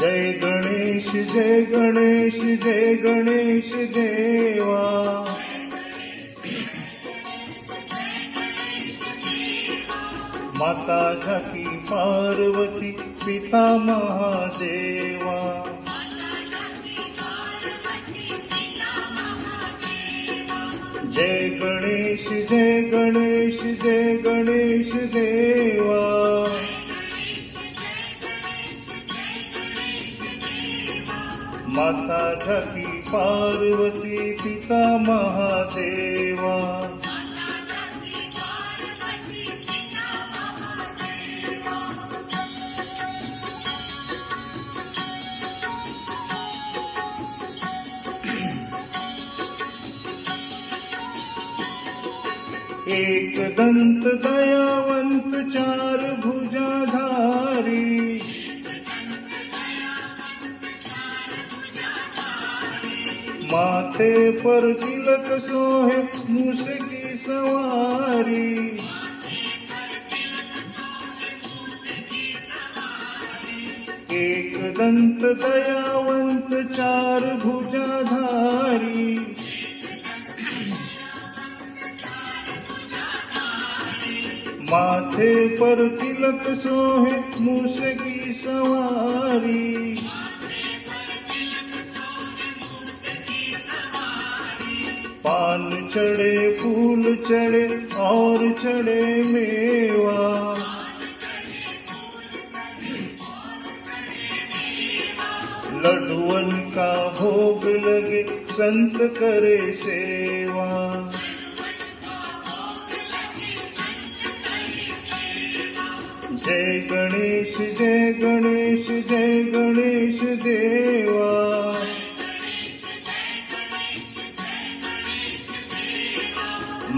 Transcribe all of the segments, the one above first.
जय गणेश जय गणेश जय गणेश देवा। माता झाकी पार्वती पिता महादेवा। जय गणेश जय गणेश जय गणेश देवा माता झाकी पार्वती पिता महादेवा। एक दंत दयावंत चार भुजाधारी। माथे पर तिलक सोहे मूस की सवारी। एक दंत दयावंत चार भुजाधारी। माथे पर तिलक सोहे मूस की सवारी। पान चढ़े, फूल चढ़े, और चढ़े मेवा। लड्डुअन का भोग लगे, संत करे सेवा। जय गणेश जय गणेश जय गणेश देवा।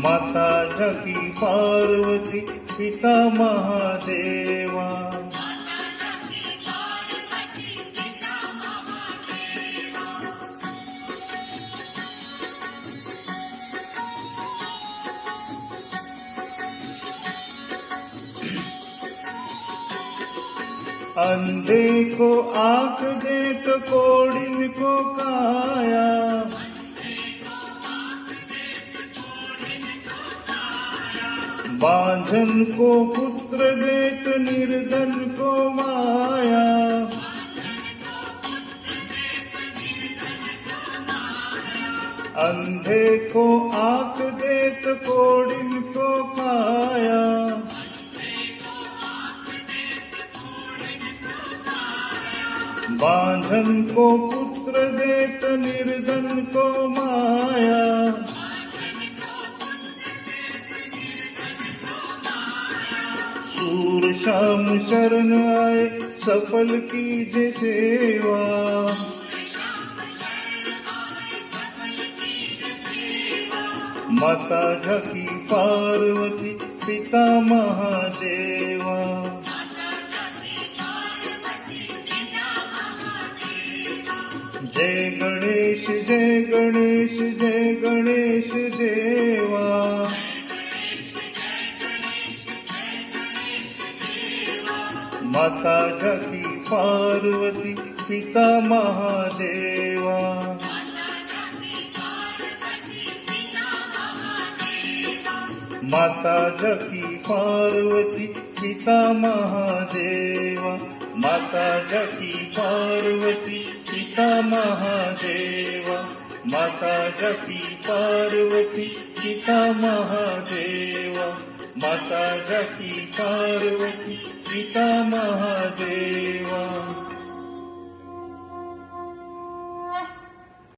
माता जगी पार्वती पिता महादेवा। अंधे को आँख दे तो कोड़िन को काया। बांझन को पुत्र देत, निर्धन को माया। अंधे को आँख देत, कोड़िन को पाया। बांधन को पुत्र देत, निर्धन को माया। सूर शाम शरण आए, सफल कीजे सेवा। माता झकी पार्वती, पिता महादेवा। जय गणेश जय गणेश जय गणेश देवा। माता झकी पार्वती पिता महादेवा। माता झकी पार्वती पिता महादेवा। माता झकी पार्वती पिता महादेवा। माता झकी पार्वती पिता महादेवा माता झकी पार्वती पिता महादेवा